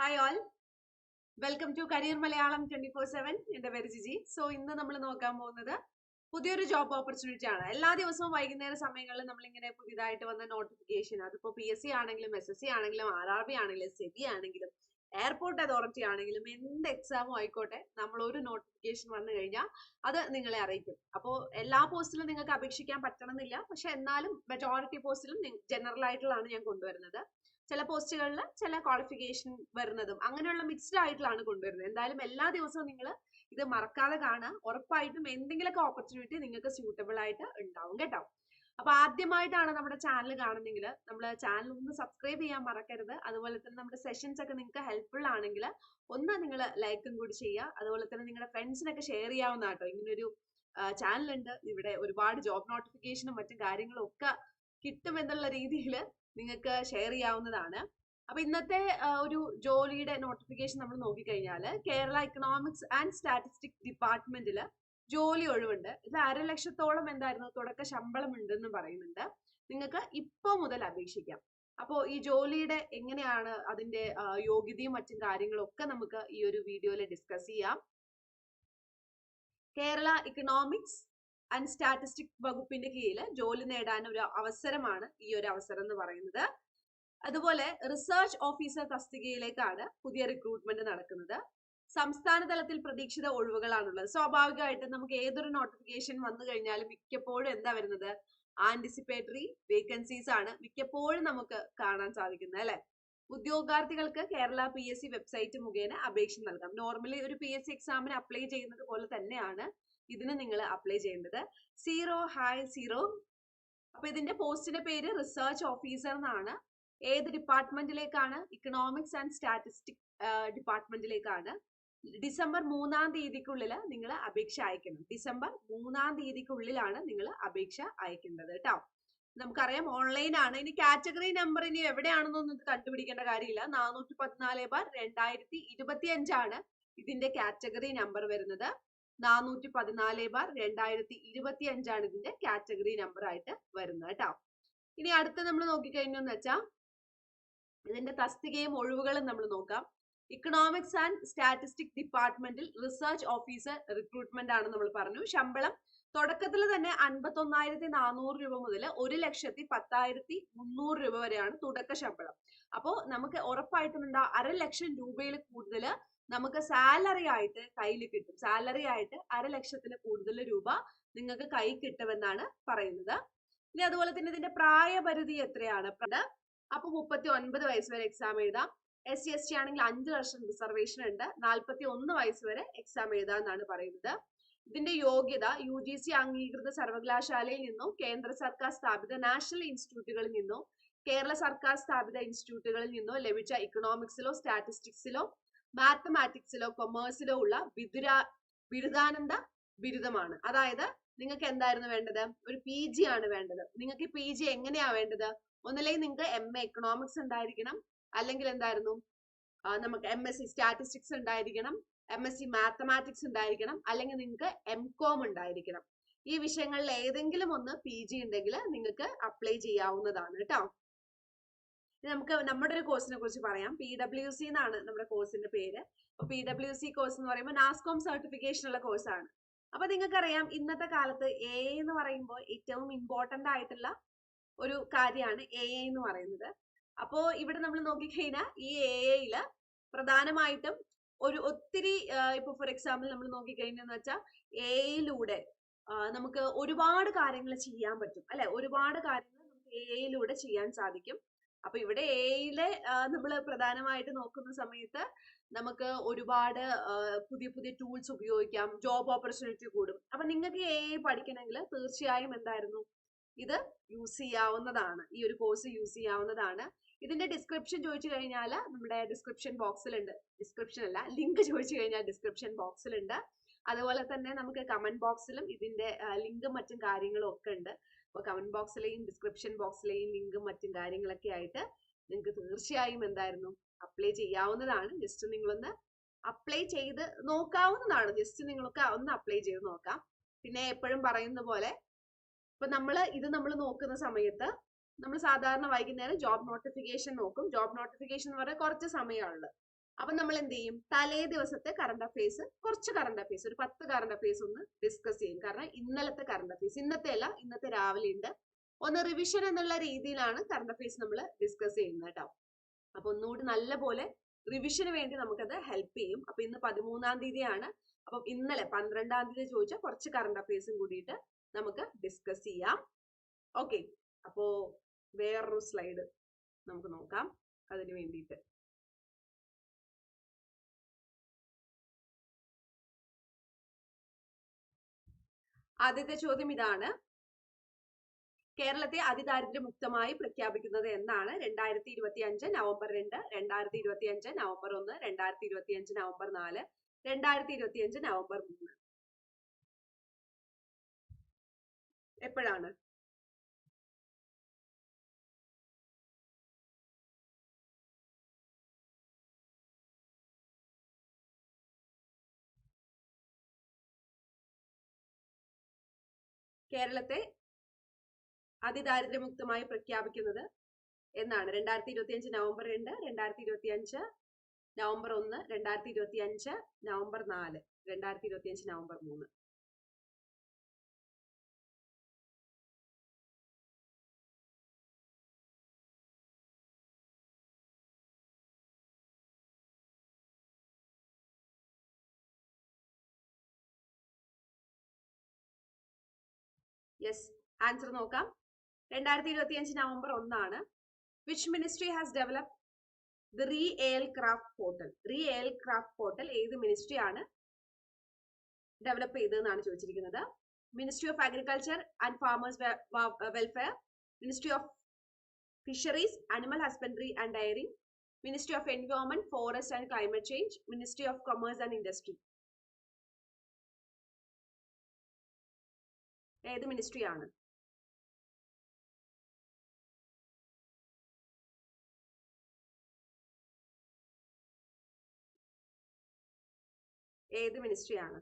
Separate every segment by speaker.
Speaker 1: Hi all welcome to career Malayalam twenty four seven എന്റെ പേര് Jiji. So ഇന്ന് നമ്മൾ നോക്കാൻ പോകുന്നത് പുതിയൊരു ജോബ് ഓപ്പർച്യൂണിറ്റി ആണ്. എല്ലാ ദിവസവും വൈകുന്നേര സമയങ്ങളിൽ നമ്മൾ ഇങ്ങനെ പുതിയതായിട്ട് വന്ന നോട്ടിഫിക്കേഷൻ അതിപ്പോ പി എസ് സി ആണെങ്കിലും എസ് എസ് സി ആണെങ്കിലും ആർ ആർ ബി ആണെങ്കിലും സെബി ആണെങ്കിലും എയർപോർട്ട് അതോറിറ്റി ആണെങ്കിലും എന്ത് എക്സാമും ആയിക്കോട്ടെ നമ്മൾ ഒരു നോട്ടിഫിക്കേഷൻ വന്നു കഴിഞ്ഞാൽ അത് നിങ്ങളെ അറിയിക്കും. അപ്പോൾ എല്ലാ പോസ്റ്റിലും നിങ്ങൾക്ക് അപേക്ഷിക്കാൻ പറ്റണമെന്നില്ല. പക്ഷെ എന്നാലും മെജോറിറ്റി പോസ്റ്റിലും ജനറൽ ആയിട്ടുള്ളതാണ് ഞാൻ കൊണ്ടുവരുന്നത്. ചില പോസ്റ്റുകളിൽ ചില ക്വാളിഫിക്കേഷൻ വരുന്നതും അങ്ങനെയുള്ള മിക്സ്ഡ് ആയിട്ടുള്ളതാണ് കൊണ്ടുവരുന്നത്. എന്തായാലും എല്ലാ ദിവസവും നിങ്ങൾ ഇത് മറക്കാതെ കാണുക. ഉറപ്പായിട്ടും എന്തെങ്കിലുമൊക്കെ ഓപ്പർച്യൂണിറ്റി നിങ്ങൾക്ക് സ്യൂട്ടബിൾ ആയിട്ട് ഉണ്ടാവും കേട്ടോ. അപ്പൊ ആദ്യമായിട്ടാണ് നമ്മുടെ ചാനൽ കാണുന്നെങ്കിൽ നമ്മൾ ചാനൽ ഒന്ന് സബ്സ്ക്രൈബ് ചെയ്യാൻ മറക്കരുത്. അതുപോലെ തന്നെ നമ്മുടെ സെഷൻസ് ഒക്കെ നിങ്ങൾക്ക് ഹെൽപ്ഫുൾ ആണെങ്കിൽ ഒന്ന് നിങ്ങൾ ലൈക്കും കൂടി ചെയ്യുക. അതുപോലെ തന്നെ നിങ്ങളുടെ ഫ്രണ്ട്സിനൊക്കെ ഷെയർ ചെയ്യാവുന്ന കേട്ടോ. ഇങ്ങനൊരു ഉണ്ട്. ഇവിടെ ഒരുപാട് ജോബ് നോട്ടിഫിക്കേഷനും മറ്റു കാര്യങ്ങളും ഒക്കെ കിട്ടുമെന്നുള്ള രീതിയിൽ നിങ്ങൾക്ക് ഷെയർ ചെയ്യാവുന്നതാണ്. അപ്പൊ ഇന്നത്തെ ഒരു ജോലിയുടെ നോട്ടിഫിക്കേഷൻ നമ്മൾ നോക്കിക്കഴിഞ്ഞാൽ കേരള ഇക്കണോമിക്സ് ആൻഡ് സ്റ്റാറ്റിസ്റ്റിക് ഡിപ്പാർട്ട്മെന്റിൽ ജോലി ഒഴിവുണ്ട്. ഇത് അര ലക്ഷത്തോളം എന്തായിരുന്നു? തുടക്ക ശമ്പളം ഉണ്ടെന്ന് പറയുന്നുണ്ട്. നിങ്ങൾക്ക് ഇപ്പോൾ മുതൽ അപേക്ഷിക്കാം. അപ്പോൾ ഈ ജോലിയുടെ എങ്ങനെയാണ് അതിന്റെ യോഗ്യതയും മറ്റും കാര്യങ്ങളും ഒക്കെ നമുക്ക് ഈ ഒരു വീഡിയോയിൽ ഡിസ്കസ് ചെയ്യാം. കേരള ഇക്കണോമിക്സ് ആൻഡ് സ്റ്റാറ്റിസ്റ്റിക് വകുപ്പിന്റെ കീഴിൽ ജോലി നേടാൻ ഒരു അവസരമാണ് ഈ ഒരു അവസരം എന്ന് പറയുന്നത്. അതുപോലെ റിസർച്ച് ഓഫീസർ തസ്തികയിലേക്കാണ് പുതിയ റിക്രൂട്ട്മെന്റ് നടക്കുന്നത്. സംസ്ഥാന തലത്തിൽ പ്രതീക്ഷിത ഒഴിവുകളാണുള്ളത്. സ്വാഭാവികമായിട്ടും നമുക്ക് ഏതൊരു നോട്ടിഫിക്കേഷൻ വന്നു കഴിഞ്ഞാലും മിക്കപ്പോഴും എന്താ വരുന്നത്? ആന്റിസിപ്പേറ്ററി വേക്കൻസീസ് ആണ് മിക്കപ്പോഴും നമുക്ക് കാണാൻ സാധിക്കുന്നത് അല്ലെ? ഉദ്യോഗാർത്ഥികൾക്ക് Kerala P S C website മുഖേന അപേക്ഷ നൽകാം. നോർമലി ഒരു പി എസ് സി എക്സാമിന് അപ്ലൈ ചെയ്യുന്നത് പോലെ തന്നെയാണ് ഇതിന് നിങ്ങൾ അപ്ലൈ ചെയ്യേണ്ടത്. സീറോ ഹായ് സീറോ അപ്പൊ ഇതിന്റെ പോസ്റ്റിന്റെ പേര് റിസർച്ച് ഓഫീസർ എന്നാണ്. ഏത് ഡിപ്പാർട്ട്മെന്റിലേക്കാണ് ഇക്കണോമിക്സ് ആൻഡ് സ്റ്റാറ്റിസ്റ്റിക് ഡിപ്പാർട്ട്മെന്റിലേക്കാണ് ഡിസംബർ മൂന്നാം തീയതിക്കുള്ളിൽ നിങ്ങൾ അപേക്ഷ അയക്കണം. ഡിസംബർ മൂന്നാം തീയതിക്കുള്ളിലാണ് നിങ്ങൾ അപേക്ഷ അയക്കേണ്ടത് കേട്ടോ നമുക്കറിയാം ഓൺലൈൻ ആണ്. ഇനി കാറ്റഗറി നമ്പർ ഇനി എവിടെയാണെന്നൊന്നും കണ്ടുപിടിക്കേണ്ട കാര്യമില്ല. നാനൂറ്റി പതിനാല് ബാർ രണ്ടായിരത്തി ഇരുപത്തി അഞ്ചാണ് ഇതിന്റെ കാറ്റഗറി നമ്പർ വരുന്നത്. നാനൂറ്റി പതിനാല് ബാർ രണ്ടായിരത്തി ഇരുപത്തി അഞ്ചാണ് ഇതിന്റെ കാറ്റഗറി നമ്പർ ആയിട്ട് വരുന്നത് കേട്ടോ ഇനി അടുത്ത നമ്മൾ നോക്കിക്കഴിഞ്ഞെന്ന് വെച്ചാൽ ഇതിന്റെ തസ്തികയും ഒഴിവുകളും നമ്മൾ നോക്കാം. ഇക്കണോമിക്സ് ആൻഡ് സ്റ്റാറ്റിസ്റ്റിക് ഡിപ്പാർട്ട്മെന്റിൽ റിസർച്ച് ഓഫീസർ റിക്രൂട്ട്മെന്റ് ആണ് നമ്മൾ പറഞ്ഞു. ശമ്പളം തുടക്കത്തിൽ തന്നെ അൻപത്തൊന്നായിരത്തി നാനൂറ് രൂപ മുതൽ ഒരു ലക്ഷത്തി പത്തായിരത്തി മുന്നൂറ് രൂപ വരെയാണ് തുടക്ക ശമ്പളം. അപ്പോൾ നമുക്ക് ഉറപ്പായിട്ടും എന്താ അര ലക്ഷം രൂപയിൽ കൂടുതൽ നമുക്ക് സാലറി ആയിട്ട് കയ്യിൽ കിട്ടും. സാലറി ആയിട്ട് അര ലക്ഷത്തിന് കൂടുതൽ രൂപ നിങ്ങൾക്ക് കൈ കിട്ടുമെന്നാണ് പറയുന്നത്. ഇനി അതുപോലെ തന്നെ ഇതിന്റെ പ്രായപരിധി എത്രയാണ്? അപ്പൊ മുപ്പത്തി ഒൻപത് വയസ്സ് വരെ എക്സാം എഴുതാം. എസ് സി എസ് ടി ആണെങ്കിൽ അഞ്ച് വർഷം റിസർവേഷൻ ഉണ്ട്. നാൽപ്പത്തി ഒന്ന് വയസ്സ് വരെ എക്സാം എഴുതാമെന്നാണ് പറയുന്നത്. ഇതിന്റെ യോഗ്യത യു ജി സി അംഗീകൃത സർവകലാശാലയിൽ നിന്നും കേന്ദ്ര സർക്കാർ സ്ഥാപിത നാഷണൽ ഇൻസ്റ്റിറ്റ്യൂട്ടുകളിൽ നിന്നും കേരള സർക്കാർ സ്ഥാപിത ഇൻസ്റ്റിറ്റ്യൂട്ടുകളിൽ നിന്നോ ലഭിച്ച ഇക്കണോമിക്സിലോ സ്റ്റാറ്റിസ്റ്റിക്സിലോ മാത്തമാറ്റിക്സിലോ കൊമേഴ്സിലോ ഉള്ള ബിരുദ ബിരുദാനന്ദ ബിരുദമാണ്. അതായത് നിങ്ങൾക്ക് എന്തായിരുന്നു വേണ്ടത്? ഒരു പി ജി ആണ് വേണ്ടത്. നിങ്ങൾക്ക് പി ജി എങ്ങനെയാ വേണ്ടത്? ഒന്നില്ലെങ്കിൽ നിങ്ങൾക്ക് എം എ എക്കണോമിക്സ് ഉണ്ടായിരിക്കണം. അല്ലെങ്കിൽ എന്തായിരുന്നു? നമുക്ക് എം എസ് സി സ്റ്റാറ്റിസ്റ്റിക്സ് ഉണ്ടായിരിക്കണം. എം എസ് സി മാത്തമാറ്റിക്സ് ഉണ്ടായിരിക്കണം. അല്ലെങ്കിൽ നിങ്ങൾക്ക് എം കോം ഉണ്ടായിരിക്കണം. ഈ വിഷയങ്ങളിൽ ഏതെങ്കിലും ഒന്ന് പി ജി ഉണ്ടെങ്കിൽ നിങ്ങൾക്ക് അപ്ലൈ ചെയ്യാവുന്നതാണ് കേട്ടോ. നമുക്ക് നമ്മുടെ ഒരു കോഴ്സിനെ കുറിച്ച് പറയാം. പി ഡബ്ല്യു സി എന്നാണ് നമ്മുടെ കോഴ്സിന്റെ പേര്. അപ്പൊ പി ഡബ്ല്യു സി കോഴ്സ് എന്ന് പറയുമ്പോൾ നാസ്കോം സർട്ടിഫിക്കേഷൻ ഉള്ള കോഴ്സാണ് അപ്പൊ നിങ്ങൾക്കറിയാം ഇന്നത്തെ കാലത്ത് എ എന്ന് പറയുമ്പോൾ ഏറ്റവും ഇമ്പോർട്ടന്റ് ആയിട്ടുള്ള ഒരു കാര്യമാണ് എ എന്ന് പറയുന്നത്. അപ്പോ ഇവിടെ നമ്മൾ നോക്കിക്കഴിഞ്ഞാൽ ഈ എ എയിൽ പ്രധാനമായിട്ടും ഒരു ഒത്തിരി ഇപ്പൊ ഫോർ എക്സാമ്പിൾ നമ്മൾ നോക്കിക്കഴിഞ്ഞെന്ന് വെച്ചാൽ എയിലൂടെ നമുക്ക് ഒരുപാട് കാര്യങ്ങൾ ചെയ്യാൻ പറ്റും. അല്ലെ? ഒരുപാട് കാര്യങ്ങൾ നമുക്ക് എയിലൂടെ ചെയ്യാൻ സാധിക്കും. അപ്പൊ ഇവിടെ എയിലെ നമ്മൾ പ്രധാനമായിട്ട് നോക്കുന്ന സമയത്ത് നമുക്ക് ഒരുപാട് പുതിയ പുതിയ ടൂൾസ് ഉപയോഗിക്കാം ജോബ് ഓപ്പർച്യൂണിറ്റി കൂടും. അപ്പൊ നിങ്ങൾക്ക് എ പഠിക്കണമെങ്കിൽ തീർച്ചയായും എന്തായിരുന്നു? ഇത് യൂസ് ചെയ്യാവുന്നതാണ്. ഈ ഒരു കോഴ്സ് യൂസ് ചെയ്യാവുന്നതാണ്. ഇതിന്റെ ഡിസ്ക്രിപ്ഷൻ ചോദിച്ചു കഴിഞ്ഞാൽ നമ്മുടെ ഡിസ്ക്രിപ്ഷൻ ബോക്സിലുണ്ട് ഡിസ്ക്രിപ്ഷൻ അല്ല ലിങ്ക് ചോദിച്ചു കഴിഞ്ഞാൽ ഡിസ്ക്രിപ്ഷൻ ബോക്സിലുണ്ട് അതുപോലെ തന്നെ നമുക്ക് കമന്റ് ബോക്സിലും ഇതിന്റെ ലിങ്കും മറ്റും കാര്യങ്ങളും ഒക്കെ ഉണ്ട്. അപ്പോൾ കമന്റ് ബോക്സിലെയും ഡിസ്ക്രിപ്ഷൻ ബോക്സിലെയും ലിങ്കും മറ്റും കാര്യങ്ങളൊക്കെ ആയിട്ട് നിങ്ങൾക്ക് തീർച്ചയായും എന്തായിരുന്നു അപ്ലൈ ചെയ്യാവുന്നതാണ്. ജസ്റ്റ് നിങ്ങളൊന്ന് അപ്ലൈ ചെയ്ത് നോക്കാവുന്നതാണ്. ജസ്റ്റ് നിങ്ങൾക്ക് ഒന്ന് അപ്ലൈ ചെയ്ത് നോക്കാം. പിന്നെ എപ്പോഴും പറയുന്ന പോലെ ഇപ്പൊ നമ്മൾ ഇത് നമ്മൾ നോക്കുന്ന സമയത്ത് നമ്മൾ സാധാരണ വൈകുന്നേരം ജോബ് നോട്ടിഫിക്കേഷൻ നോക്കും. ജോബ് നോട്ടിഫിക്കേഷൻ എന്ന് പറഞ്ഞാൽ കുറച്ച് സമയമുള്ളത് അപ്പൊ നമ്മൾ എന്ത് ചെയ്യും? തലേ ദിവസത്തെ കറണ്ട് അഫയേഴ്സ് കുറച്ച് കറണ്ട് അഫയേഴ്സ് ഒരു പത്ത് കറണ്ട് അഫയേഴ്സ് ഒന്ന് ഡിസ്കസ് ചെയ്യും. കാരണം ഇന്നലത്തെ കറണ്ട് അഫയേഴ്സ് ഇന്നത്തെ അല്ല ഇന്നത്തെ രാവിലെ ഉണ്ട്. ഒന്ന് റിവിഷൻ എന്നുള്ള രീതിയിലാണ് കറണ്ട് അഫയേഴ്സ് നമ്മൾ ഡിസ്കസ് ചെയ്യുന്നത് കേട്ടോ. അപ്പൊ ഒന്നുകൂടി നല്ല പോലെ റിവിഷന് വേണ്ടി നമുക്കത് ഹെൽപ്പ് ചെയ്യും. അപ്പൊ ഇന്ന് പതിമൂന്നാം തീയതിയാണ്. അപ്പം ഇന്നലെ പന്ത്രണ്ടാം തീയതി ചോദിച്ച കുറച്ച് കറണ്ട് അഫയേഴ്സും കൂടിയിട്ട് നമുക്ക് ഡിസ്കസ് ചെയ്യാം. ഓക്കെ അപ്പോ വേറൊരു സ്ലൈഡ് നമുക്ക് നോക്കാം. അതിന് വേണ്ടിയിട്ട്. ആദ്യത്തെ ചോദ്യം ഇതാണ്. കേരളത്തെ അതിദാരിദ്ര്യ മുക്തമായി പ്രഖ്യാപിക്കുന്നത് എന്നാണ് രണ്ടായിരത്തി ഇരുപത്തി അഞ്ച് നവംബർ രണ്ട് രണ്ടായിരത്തി ഇരുപത്തി അഞ്ച് നവംബർ ഒന്ന് രണ്ടായിരത്തി ഇരുപത്തി അഞ്ച് നവംബർ നാല് രണ്ടായിരത്തി ഇരുപത്തി അഞ്ച് നവംബർ മൂന്ന്. എപ്പോഴാണ്? കേരളത്തെ അതിദാരിദ്ര്യമുക്തമായി പ്രഖ്യാപിക്കുന്നത് എന്നാണ്. രണ്ടായിരത്തി ഇരുപത്തി അഞ്ച് നവംബർ രണ്ട് രണ്ടായിരത്തി ഇരുപത്തി അഞ്ച് നവംബർ ഒന്ന് രണ്ടായിരത്തി ഇരുപത്തി അഞ്ച് നവംബർ നാല് രണ്ടായിരത്തി ഇരുപത്തി അഞ്ച് നവംബർ മൂന്ന്. യെസ് ആൻസർ നോക്കാം. രണ്ടായിരത്തി ഇരുപത്തി അഞ്ച് നവംബർ ഒന്നാണ്. Which ministry has develop the re air craft portal re air craft portal ഏത് മിനിസ്ട്രി ആണ് ഡെവലപ്പ് ചെയ്തതെന്നാണ് ചോദിച്ചിരിക്കുന്നത്. Ministry of agriculture and farmers welfare ministry of fisheries animal husbandry and dairy ministry of environment forest and climate change ministry of commerce and industry ഏത് ministry ആണ്? ഏത് ministry ആണ്?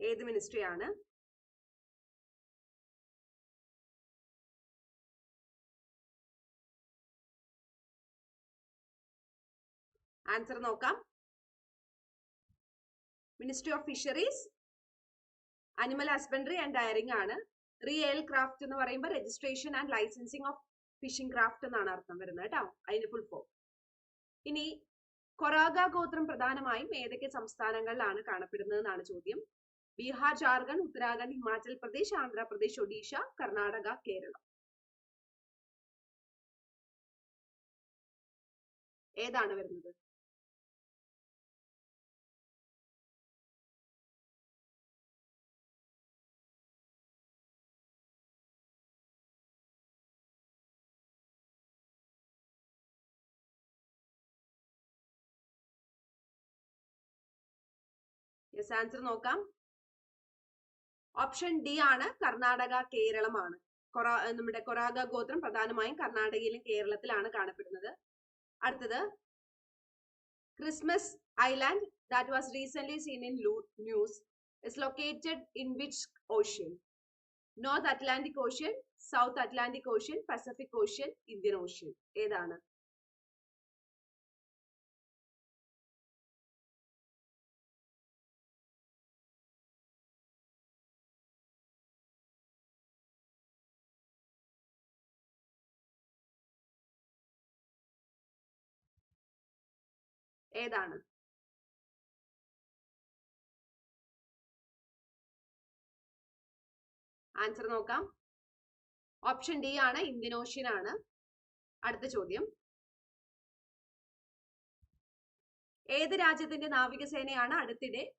Speaker 1: ഏത് ministry answer നോക്കാം. Ministry of fisheries animal husbandry and dairying ആണ്. Real craft എന്ന് പറയുമ്പോൾ registration and licensing of fishing craft എന്നാണ് അർത്ഥം വരുന്നത് കേട്ടോ. അതിന്റെ ഫുൾ ഫോം ഇനി കൊറാഗ ഗോത്രം പ്രധാനമായും ഏതൊക്കെ സംസ്ഥാനങ്ങളിലാണ് കാണപ്പെടുന്നത് എന്നാണ് ചോദ്യം. ബീഹാർ ജാർഖണ്ഡ് ഉത്തരാഖണ്ഡ് ഹിമാചൽ പ്രദേശ് ആന്ധ്രാപ്രദേശ് ഒഡീഷ കർണാടക കേരളം. ഏതാണ് വരുന്നത്? യെസ് ആൻസർ നോക്കാം. ഓപ്ഷൻ ഡി ആണ് കർണാടക കേരളമാണ്. കൊറ നമ്മുടെ കൊറാഗ ഗോത്രം പ്രധാനമായും കർണാടകയിലും കേരളത്തിലാണ് കാണപ്പെടുന്നത്. അടുത്തത് Christmas island that was recent seen in news is located in which ocean north Atlantic ocean south Atlantic ocean Pacific ocean Indian ocean ഏതാണ്? ഏതാണ്? ആൻസർ നോക്കാം. ഓപ്ഷൻ ഡി ആണ് ഇന്ത്യൻ ഓഷ്യൻ ആണ്. അടുത്ത ചോദ്യം. ഏത് രാജ്യത്തിന്റെ നാവികസേനയാണ് അടുത്തിടെ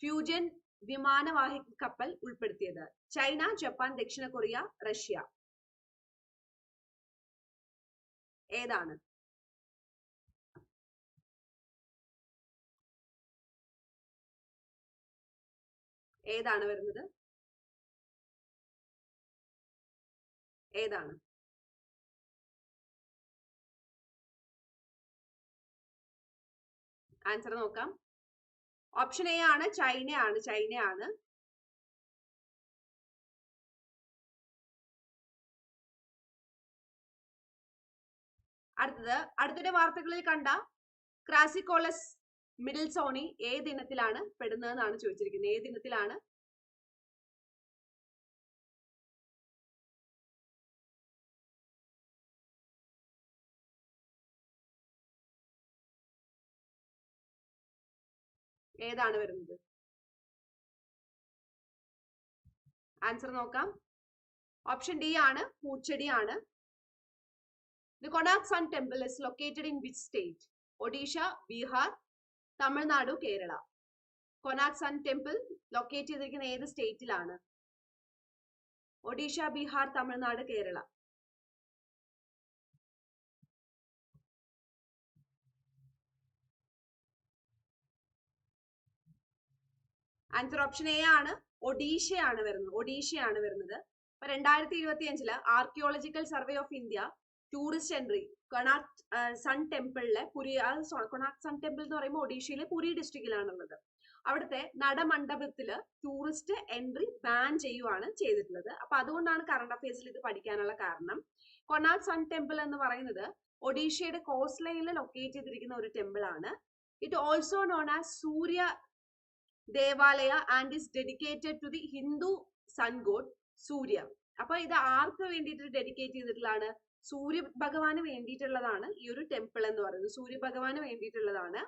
Speaker 1: ഫ്യൂജൻ വിമാനവാഹി കപ്പൽ ഉൾപ്പെടുത്തിയത്? ചൈന ജപ്പാൻ ദക്ഷിണ കൊറിയ റഷ്യ. ഏതാണ്? ഏതാണ് വരുന്നത്? ഏതാണ്? ആൻസർ നോക്കാം. ഓപ്ഷൻ എ ആണ് ചൈനയാണ് ചൈനയാണ് അടുത്തത് അടുത്തിടെ വാർത്തകളിൽ കണ്ട ക്രാസിക്കോളസ് മിഡിൽ സോണി ഏത് ഇനത്തിലാണ് പെടുന്നതെന്നാണ് ചോദിച്ചിരിക്കുന്നത്. ഏത് ഇനത്തിലാണ് ഏതാണ് വരുന്നത്? ആൻസർ നോക്കാം. ഓപ്ഷൻ ഡി ആണ് പൂച്ചെടിയാണ് the Konark sun temple is located in which state Odisha Bihar Tamil Nadu Kerala. Konark sun temple locate ചെയ്തിരിക്കുന്ന ഏത് സ്റ്റേറ്റിലാണ് Odisha Bihar Tamil Nadu Kerala. Answer option A ആണ്. ഒഡീഷയാണ് വരുന്നത്. ഒഡീഷയാണ് വരുന്നത്. അപ്പൊ രണ്ടായിരത്തി ഇരുപത്തി അഞ്ചിൽ archaeological survey of India tourist entry Konark sun ടെമ്പിളിലെ Puri Konark sun temple എന്ന് പറയുമ്പോൾ ഒഡീഷയിലെ പുരി ഡിസ്ട്രിക്റ്റിലാണുള്ളത് അവിടുത്തെ നടമണ്ഡപത്തിൽ ടൂറിസ്റ്റ് എൻട്രി ബാൻ ചെയ്യുവാണ് ചെയ്തിട്ടുള്ളത്. അപ്പൊ അതുകൊണ്ടാണ് കറണ്ട് അഫയേഴ്സിൽ ഇത് പഠിക്കാനുള്ള കാരണം. കൊണാക് സൺ ടെമ്പിൾ എന്ന് പറയുന്നത് ഒഡീഷയുടെ കോസ്റ്റ് ലൊക്കേറ്റ് ചെയ്തിരിക്കുന്ന ഒരു ടെമ്പിൾ ആണ്. It also known as Surya Devalaya and is dedicated to the Hindu sun god Surya അപ്പൊ ഇത് ആർക്ക് വേണ്ടിയിട്ട് ഡെഡിക്കേറ്റ് ചെയ്തിട്ടുള്ളതാണ്? സൂര്യ ഭഗവാന് വേണ്ടിയിട്ടുള്ളതാണ് ഈ ഒരു ടെമ്പിൾ എന്ന് പറയുന്നത്. സൂര്യ ഭഗവാന് വേണ്ടിയിട്ടുള്ളതാണ്.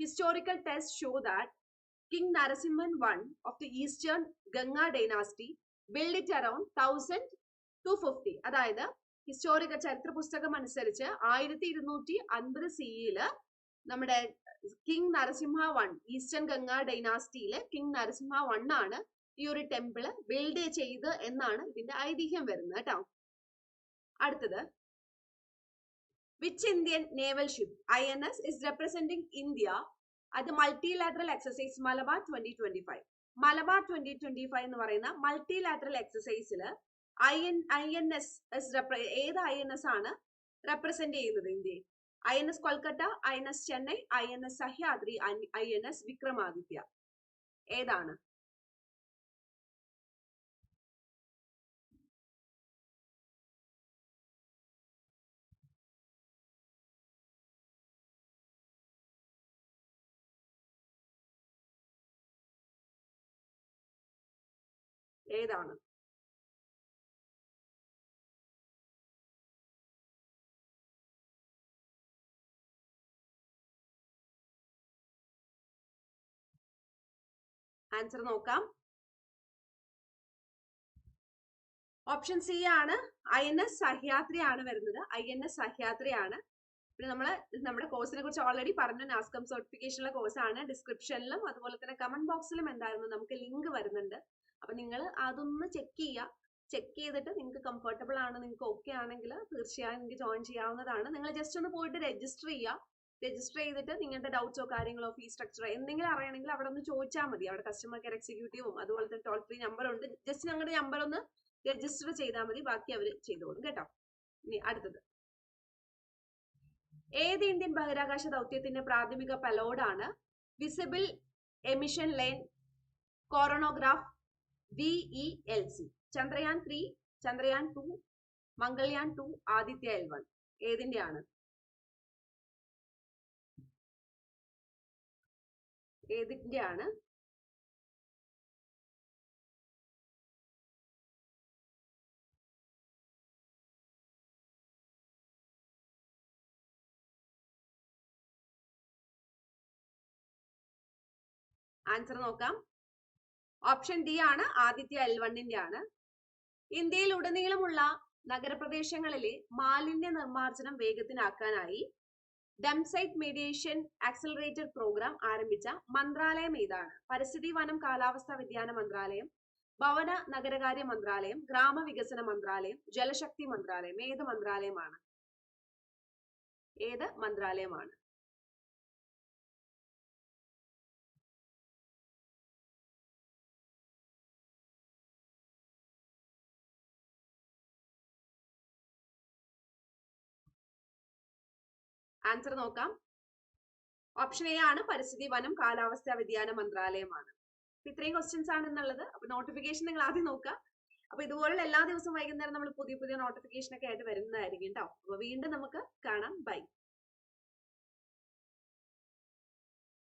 Speaker 1: Historical test show that king Narasimhan one of the Eastern Ganga dynasty build it around thousand two fifty അതായത് ഹിസ്റ്റോറിക്കൽ ചരിത്ര പുസ്തകം അനുസരിച്ച് ആയിരത്തി ഇരുന്നൂറ്റി അൻപത് സിയിൽ നമ്മുടെ king Narasimha one Eastern Ganga ഡൈനാസ്റ്റിയിലെ king Narasimha one ആണ് ഈ ഒരു ടെമ്പിൾ ബിൽഡ് ചെയ്ത് എന്നാണ് ഇതിന്റെ ഐതിഹ്യം വരുന്നത് കേട്ടോ അടുത്തത്. Which Indian naval ship I N S is representing India at multilateral exercise Malabar twenty twenty five Malabar twenty twenty five എന്ന് പറയുന്ന multilateral എക്സസൈസിൽ I N I N S ഏത് ഐ എൻ എസ് ആണ് റെപ്രസെന്റ് ചെയ്യുന്നത് ഇന്ത്യയെ? I N S Kolkata I N S Chennai I N S Sahyadri I N S Vikramaditya. ഏതാണ്? ഏതാണ്? Answer നോക്കാം. Option C ആണ്. ഐ എൻ എസ് സഹ്യാത്രി ആണ് വരുന്നത്. ഐ എൻ എസ് സഹ്യാത്രി ആണ് പിന്നെ നമ്മൾ നമ്മുടെ കോഴ്സിനെ കുറിച്ച് ഓൾറെഡി പറഞ്ഞു നാസ്കം സർട്ടിഫിക്കേഷനുള്ള കോഴ്സാണ് ഡിസ്ക്രിപ്ഷനിലും അതുപോലെ തന്നെ കമന്റ് ബോക്സിലും എന്തായിരുന്നു? നമുക്ക് ലിങ്ക് വരുന്നുണ്ട്. അപ്പൊ നിങ്ങൾ അതൊന്ന് ചെക്ക് ചെയ്യുക ചെക്ക് ചെയ്തിട്ട് നിങ്ങൾക്ക് കംഫർട്ടബിൾ ആണ് നിങ്ങൾക്ക് ഓക്കെ ആണെങ്കിൽ തീർച്ചയായും നിങ്ങൾക്ക് ജോയിൻ ചെയ്യാവുന്നതാണ്. നിങ്ങൾ ജസ്റ്റ് ഒന്ന് പോയിട്ട് രജിസ്റ്റർ ചെയ്യുക രജിസ്റ്റർ ചെയ്തിട്ട് നിങ്ങളുടെ ഡൗട്ട്സോ കാര്യങ്ങളോ ഫീസ് സ്ട്രക്ചറോ എന്തെങ്കിലും അറിയണമെങ്കിൽ അവിടെ ഒന്ന് ചോദിച്ചാൽ മതി. അവിടെ കസ്റ്റമർ കെയർ എക്സിക്യൂട്ടീവും അതുപോലെ തന്നെ ടോൾ ഫ്രീ നമ്പർ ഉണ്ട്. ജസ്റ്റ് ഞങ്ങളുടെ നമ്പർ ഒന്ന് രജിസ്റ്റർ ചെയ്താൽ മതി. ബാക്കി അവർ ചെയ്തോളും കേട്ടോ. ഇനി അടുത്തത്. ഏത് ഇന്ത്യൻ ബഹിരാകാശ ദൗത്യത്തിന്റെ പ്രാഥമിക പലോഡാണ് visible emission line coronagraph E L C Chandrayaan three Chandrayaan two Mangalyaan two Aditya L one ഏതിന്റെയാണ്? ഏതിന്റെയാണ്? ആൻസർ നോക്കാം. ഓപ്ഷൻ ഡി ആണ് ആദിത്യ എൽ വണ്ണിന്റെ ആണ്. ഇന്ത്യയിൽ ഉടനീളമുള്ള നഗരപ്രദേശങ്ങളിലെ മാലിന്യ നിർമ്മാർജനം വേഗത്തിലാക്കാനായി ഡംസൈറ്റ് മീഡിയേഷൻ ആക്സലറേറ്റഡ് പ്രോഗ്രാം ആരംഭിച്ച മന്ത്രാലയം ഏതാണ്? പരിസ്ഥിതി വനം കാലാവസ്ഥാ വ്യതിയാന മന്ത്രാലയം ഭവന നഗരകാര്യ മന്ത്രാലയം ഗ്രാമവികസന മന്ത്രാലയം ജലശക്തി മന്ത്രാലയം ഏത് മന്ത്രാലയമാണ്? ഏത് മന്ത്രാലയമാണ്? ആൻസർ നോക്കാം. ഓപ്ഷൻ എ ആണ് പരിസ്ഥിതി വനം കാലാവസ്ഥാ വ്യതിയാന മന്ത്രാലയമാണ്. അപ്പൊ ഇത്രയും ക്വസ്റ്റ്യൻസ് ആണ് എന്നുള്ളത്. അപ്പൊ നോട്ടിഫിക്കേഷൻ നിങ്ങൾ ആദ്യം നോക്കുക. അപ്പൊ ഇതുപോലുള്ള എല്ലാ ദിവസവും വൈകുന്നേരം നമ്മൾ പുതിയ പുതിയ നോട്ടിഫിക്കേഷൻ ഒക്കെ ആയിട്ട് വരുന്നതായിരിക്കും കേട്ടോ അപ്പൊ വീണ്ടും നമുക്ക് കാണാം. ബൈ